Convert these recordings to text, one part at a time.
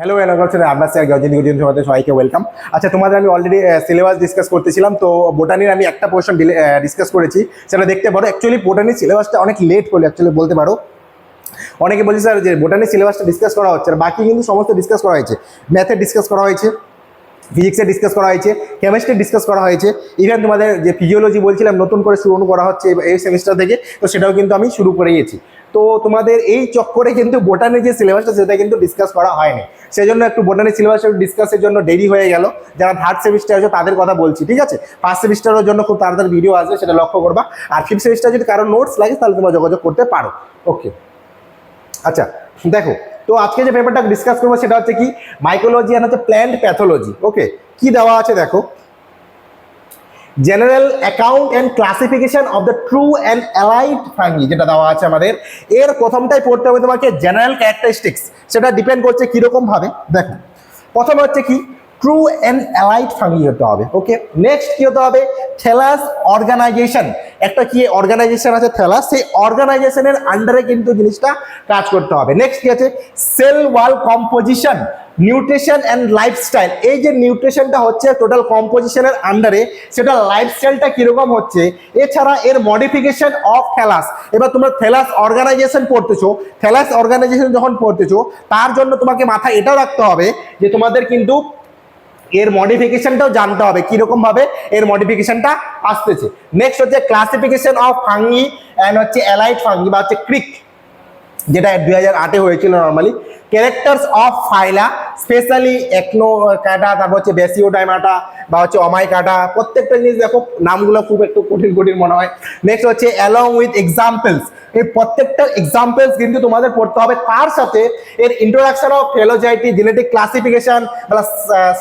Hello এলাকার Abbas sir Ghazni Ghazni তোমাদের সবাইকে ওয়েলকাম আচ্ছা তোমাদের আমি অলরেডি সিলেবাস ডিসকাস করতেছিলাম, তো বোটানির আমি একটা পোর্শন ডিসকাস করেছি। সেটা দেখতে পারো অ্যাকচুয়ালি বোটানির সিলেবাসটা অনেক লেট করলে অ্যাকচুয়ালি বলতে পারো। অনেকে বলছে, স্যার, যে বোটানির সিলেবাসটা ডিসকাস করা হচ্ছে আর বাকি কিন্তু সমস্ত ডিসকাস করা হয়েছে। ম্যাথের ডিসকাস করা হয়েছে। ফিজিক্সের ডিসকাস করা হয়েছে কেমিস্ট্রি ডিসকাস করা হয়েছে। ইভেন তোমাদের যে ফিজিওলজি বলছিলাম, নতুন করে শুরু করা হচ্ছে এই সেমিস্টার থেকে, তো সেটাও কিন্তু আমি শুরু করে গেছি তো তোমাদের এই চক্করে কিন্তু বোটানির যে সিলেবাসটা সেটা কিন্তু ডিসকাস করা হয়নি। সেই জন্য একটু বোটানির সিলেবাসের ডিসকাসের জন্য দেরি হয়ে গেল। যারা থার্ড সেমিস্টার আছে, তাদের কথা বলছি, ঠিক আছে? ফার্স্ট সেমিস্টারের জন্য খুব তাড়াতাড়ি ভিডিও আসবে, সেটা লক্ষ্য করবা। আর ফিফথ সেমিস্টার যদি কারও নোটস লাগে, তাহলে তোমরা যোগাযোগ করতে পারো। ওকে আচ্ছা দেখো তো আজকে যে পেপারটা ডিসকাস করব সেটা হচ্ছে কি? মাইকোলজি আর হচ্ছে প্ল্যান্ট প্যাথোলজি ওকে কি দেওয়া আছে দেখো? General account and classification of the true and allied fungi যেটা দেওয়া আছে আমাদের। এর প্রথমটাই পড়তে হবে তোমাকে জেনারেল ক্যারেক্টারিস্টিক্স সেটা ডিপেন্ড করছে কীরকমভাবে দেখো, প্রথমে হচ্ছে কি? ট্রু অ্যান্ড অ্যালাইড ফাঙ্গি হতে হবে ওকে নেক্সট কি হতে হবে? থেলাস অর্গানাইজেশন একটা কি অর্গানাইজেশন আছে থেলাস সেই অর্গানাইজেশনের আন্ডারে কিন্তু জিনিসটা কাজ করতে হবে। নেক্সট কি আছে? Cell wall composition nutrition and lifestyle এই যে নিউট্রিশনটা হচ্ছে টোটাল কম্পোজিশনের আন্ডারে সেটা লাইফস্টাইলটা কীরকম হচ্ছে? এছাড়া এর মডিফিকেশন অফ থেলাস এবার তোমরা থেলাস অর্গানাইজেশন পড়তেছো থেলাস অর্গানাইজেশন যখন পড়তেছো, তার জন্য তোমাকে মাথায় এটাও রাখতে হবে যে তোমাদের কিন্তু এর মডিফিকেশনটাও জানতে হবে, কীরকম ভাবে এর মডিফিকেশনটা আসতেছে। নেক্সট হচ্ছে ক্লাসিফিকেশন অফ ফাঙ্গি অ্যান্ড হচ্ছে অ্যালাইট ফাঙ্গি বা হচ্ছে ক্রিক যেটা দুই হাজার আটে হয়েছিল normally characters of phyla specially Acno কাটা, তারপর হচ্ছে বেসিও ডাইমাটা বা হচ্ছে অমাই কাটা প্রত্যেকটা জিনিস দেখো, নামগুলো খুব একটু কঠিন কঠিন মনে হয়। নেক্সট হচ্ছে অ্যালং উইথ এক্সাম্পলস এই প্রত্যেকটা এক্সাম্পলস কিন্তু তোমাদের পড়তে হবে। তার সাথে এর ইন্ট্রোডাকশন অফ ফেলোজাইটি জেনেটিক ক্লাসিফিকেশন বা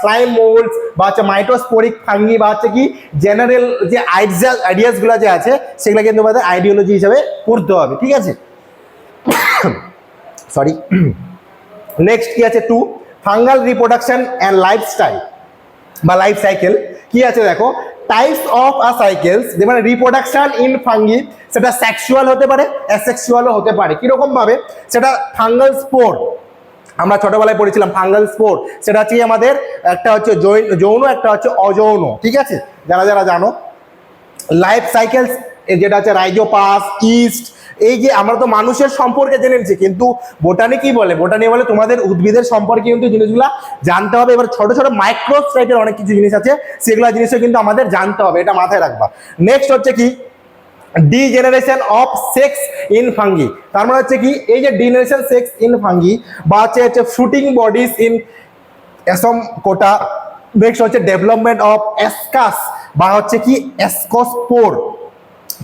স্লাইম মোল্ডস বা হচ্ছে মাইটোস্পোরিক ফাঙ্গি বা হচ্ছে কি জেনারেল যে আইডিয়া আইডিয়াসগুলো যে আছে, সেগুলো কিন্তু তোমাদের আইডিওলজি হিসাবে পড়তে হবে, ঠিক আছে? সরি নেক্সট কি আছে? Two fungal reproduction and lifestyle বা লাইফ সাইকেল কি আছে দেখো? টাইপস অফ আ সাইকেলস যে মানে রিপ্রোডাকশন ইন ফাঙ্গি সেটা সেক্সুয়াল হতে পারে অ্যাসেক্সুয়ালও হতে পারে। কীরকমভাবে সেটা ফাঙ্গাল স্পোর আমরা ছোটবেলায় পড়েছিলাম ফাঙ্গাল স্পোর সেটা হচ্ছে আমাদের একটা হচ্ছে যৌন একটা হচ্ছে অযৌন, ঠিক আছে? যারা যারা জানো? লাইফ সাইকেলস যেটা হচ্ছে রাইজোপাস ইস্ট এই যে আমরা তো মানুষের সম্পর্কে জেনে নিচ্ছি কিন্তু বোটানি কি বলে? বোটানি বলে তোমাদের উদ্ভিদের সম্পর্কে কিন্তু জিনিসগুলো জানতে হবে। এবার ছোট ছোট মাইক্রোস টাইপের অনেক কিছু জিনিস আছে, সেগুলো জিনিসও কিন্তু আমাদের জানতে হবে, এটা মাথায় রাখবা। নেক্সট হচ্ছে কি? Degeneration of sex in fungi তার মানে হচ্ছে কি? এই যে ডিজেনারেশন সেক্স ইন ফাঙ্গি বা হচ্ছে হচ্ছে fruiting bodies in ascomycota next হচ্ছে ডেভেলপমেন্ট অফ এসকাস বা হচ্ছে কি? এসকোস্পোর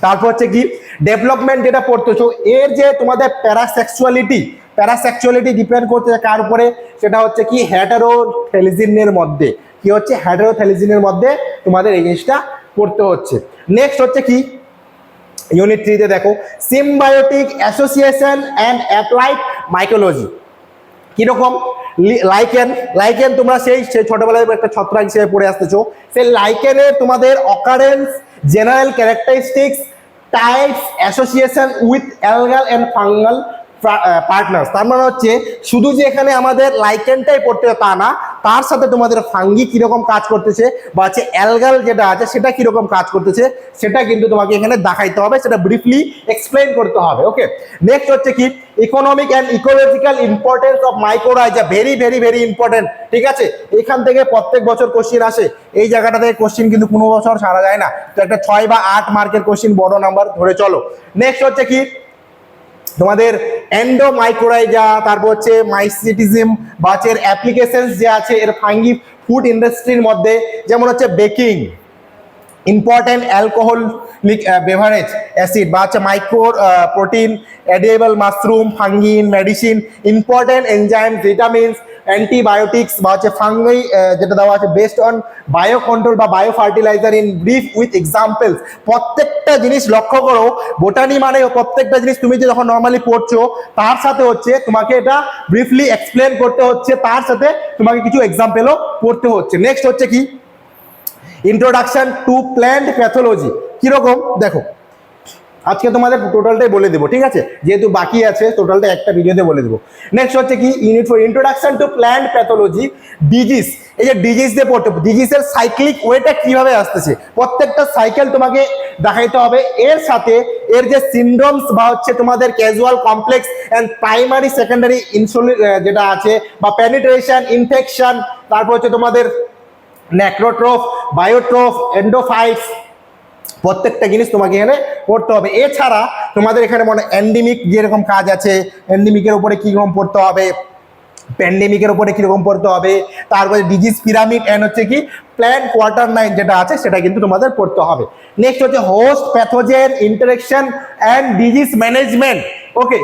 তারপর হচ্ছে কি ডেভেলপমেন্ট যেটা পড়তেছো এর যে তোমাদের প্যারাসেক্সুয়ালিটি প্যারাসেক্সুয়ালিটি ডিপেন্ড করছে কার উপরে? সেটা হচ্ছে কি হ্যাটারোথেলিজিনের মধ্যে। কি হচ্ছে? হ্যাটারোথেলিজিনের মধ্যে তোমাদের এই জিনিসটা পড়তে হচ্ছে। নেক্সট হচ্ছে কি ইউনিট থ্রিতে দেখো symbiotic association and applied mycology কীরকম? লাইকেন লাইকেন তোমরা সেই সেই ছোটবেলায় একটা ছত্রাক হিসেবে পড়ে আসতেছো। সেই লাইকেনের তোমাদের occurrence general characteristics, types, association with algal and fungal partners. তার মানে হচ্ছে, শুধু যে এখানে আমাদের লাইকেনটাই পড়তে তা না, তার সাথে তোমাদের ফাঙ্গি কীরকম কাজ করতেছে বা হচ্ছে অ্যালগাল যেটা আছে সেটা কীরকম কাজ করতেছে, সেটা কিন্তু তোমাকে এখানে দেখাইতে হবে, সেটা ব্রিফলি এক্সপ্লেন করতে হবে ওকে নেক্সট হচ্ছে কি? Economic and ecological importance of mycorrhiza very very very important ঠিক আছে? এখান থেকে প্রত্যেক বছর কোশ্চিন আসে। এই জায়গাটা থেকে কোশ্চিন কিন্তু কোনো বছর সারা যায় না। তো একটা ছয় বা আট মার্কের কোশ্চিন বড় নাম্বার ধরে চলো। নেক্সট হচ্ছে কি? তোমাদের এন্ডোমাইক্রোরাইজা তারপর হচ্ছে মাইসিটিজম বা হচ্ছে অ্যাপ্লিকেশনস যে আছে, এর ফাঙ্গি ফুড ইন্ডাস্ট্রির মধ্যে, যেমন হচ্ছে baking important alcoholic beverage acid বা হচ্ছে micro protein edible mushroom fungi in medicine important enzyme vitamins antibiotics বা হচ্ছে ফাঙ্গি যেটা দেওয়া আছে বেসড অন বায়ো কন্ট্রোল বা bio fertiliser in brief with examples প্রত্যেকটা জিনিস লক্ষ্য করো বোটানি মানে প্রত্যেকটা জিনিস তুমি যে যখন নর্মালি পড়ছো, তার সাথে হচ্ছে তোমাকে এটা ব্রিফলি এক্সপ্লেন করতে হচ্ছে, তার সাথে তোমাকে কিছু এক্সাম্পলও পড়তে হচ্ছে। নেক্সট হচ্ছে কি? ইন্ট্রোডাকশন টু প্ল্যান্ট প্যাথোলজি কীরকম? দেখো, আজকে তোমাদের টোটালটাই বলে দেবো, ঠিক আছে? যেহেতু বাকি আছে টোটালটা একটা ভিডিওতে বলে দেবো। নেক্সট হচ্ছে কি? Unit four introduction to plant pathology disease এই যে ডিজিজ দিয়ে পড়তে ডিজিজের সাইক্লিক ওয়েটা কীভাবে আসতেছে? প্রত্যেকটা সাইকেল তোমাকে দেখাইতে হবে। এর সাথে এর যে সিন্ড্রোমস বা হচ্ছে তোমাদের casual complex and primary secondary insulin যেটা আছে, বা প্যানিট্রেশন ইনফেকশন তারপর হচ্ছে তোমাদের ন্যাক্রোট্রোফ, বায়োট্রোফ এন্ডোফাইটস প্রত্যেকটা জিনিস তোমাকে এখানে পড়তে হবে। এছাড়া তোমাদের এখানে মনে এন্ডিমিক যেরকম কাজ আছে এন্ডিমিকের উপরে কীরকম পড়তে হবে প্যান্ডেমিকের উপরে কীরকম পড়তে হবে, তারপরে ডিজিজ পিরামিড অ্যান্ড হচ্ছে কি প্ল্যান কোয়ার্টার নাইন যেটা আছে, সেটা কিন্তু তোমাদের পড়তে হবে। নেক্সট হচ্ছে host pathogen interaction and disease management okay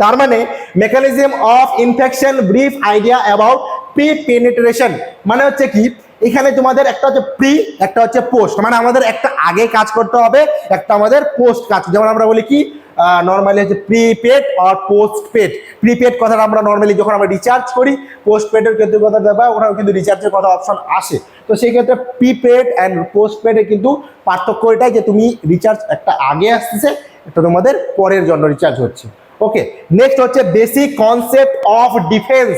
তার মানে mechanism of infection brief idea about pre penetration মানে হচ্ছে কি? এখানে তোমাদের একটা হচ্ছে প্রি একটা হচ্ছে পোস্ট মানে আমাদের একটা আগে কাজ করতে হবে, একটা আমাদের পোস্ট কাজ। যেমন আমরা বলি কি নর্মালি হচ্ছে প্রিপেড আর পোস্ট পেড প্রিপেড কথাটা আমরা নর্মালি যখন আমরা রিচার্জ করি পোস্ট পেডের ক্ষেত্রে কথা দেবা ওখানে কিন্তু রিচার্জের কথা অপশন আসে। তো সেই ক্ষেত্রে প্রিপেড অ্যান্ড পোস্ট পেডের কিন্তু পার্থক্য এটাই যে তুমি রিচার্জ একটা আগে আসতেছে, একটা তোমাদের পরের জন্য রিচার্জ হচ্ছে। ওকে নেক্সট হচ্ছে বেসিক কনসেপ্ট অফ ডিফেন্স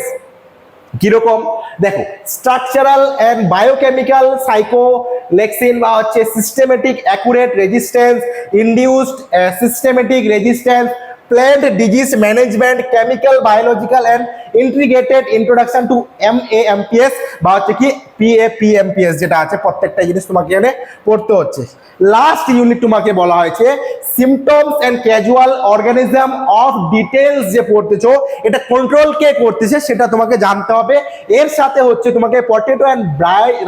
কীরকম? দেখো স্ট্রাকচারাল অ্যান্ড বায়োকেমিক্যাল সাইকোলেক্সিন বা হচ্ছে systematic accurate resistance induced systematic resistance plant disease management chemical biological and integrated introduction to M A M P S বা হচ্ছে কি P A P M P S যেটা আছে, প্রত্যেকটা জিনিস তোমাকে এখানে পড়তে হচ্ছে। লাস্ট ইউনিট তোমাকে বলা হয়েছে symptoms and casual organism of details যে পড়তেছো, এটা কন্ট্রোল কে করতেছে সেটা তোমাকে জানতে হবে। এর সাথে হচ্ছে তোমাকে পটেটো অ্যান্ড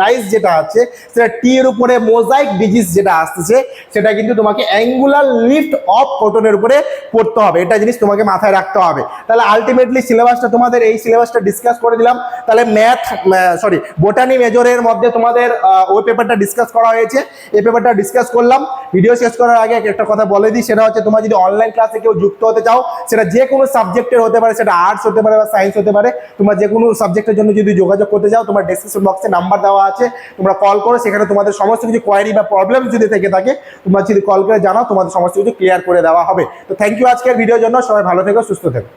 রাইস যেটা আছে, সেটা টি এর উপরে মোজাইক ডিজিজ যেটা আসতেছে, সেটা কিন্তু তোমাকে অ্যাঙ্গুলার লিফট অফ কটনের উপরে পড়তে হবে। এটা জিনিস তোমাকে মাথায় রাখতে হবে। তাহলে আলটিমেটলি সিলেবাসটা তোমাদের এই সিলেবাসটা ডিসকাস করে দিলাম। তাহলে ম্যাথ সরি বোটানি মেজরের মধ্যে তোমাদের ওই পেপারটা ডিসকাস করা হয়েছে। এই পেপারটা ডিসকাস করলাম। ভিডিও শেষ করার আগে একটা কথা বলে দিই। সেটা হচ্ছে, তোমরা যদি অনলাইন ক্লাসে কেউ যুক্ত হতে চাও, সেটা যে কোনো সাবজেক্টের হতে পারে, সেটা আর্টস হতে পারে বা সায়েন্স হতে পারে, তোমরা যে কোনো সাবজেক্টের জন্য যদি যোগাযোগ করতে চাও, তোমার ডেসক্রিপশন বক্সে নাম্বার দেওয়া আছে। তোমরা কল করো, সেখানে তোমাদের সমস্ত কিছু কোয়ারি বা প্রবলেম যদি থেকে থাকে, তোমরা যদি কল করে জানাও, তোমাদের সমস্ত কিছু ক্লিয়ার করে দেওয়া হবে। তো থ্যাংক ইউ আজকের ভিডিওর জন্য। সবাই ভালো থেকো, সুস্থ থেকো।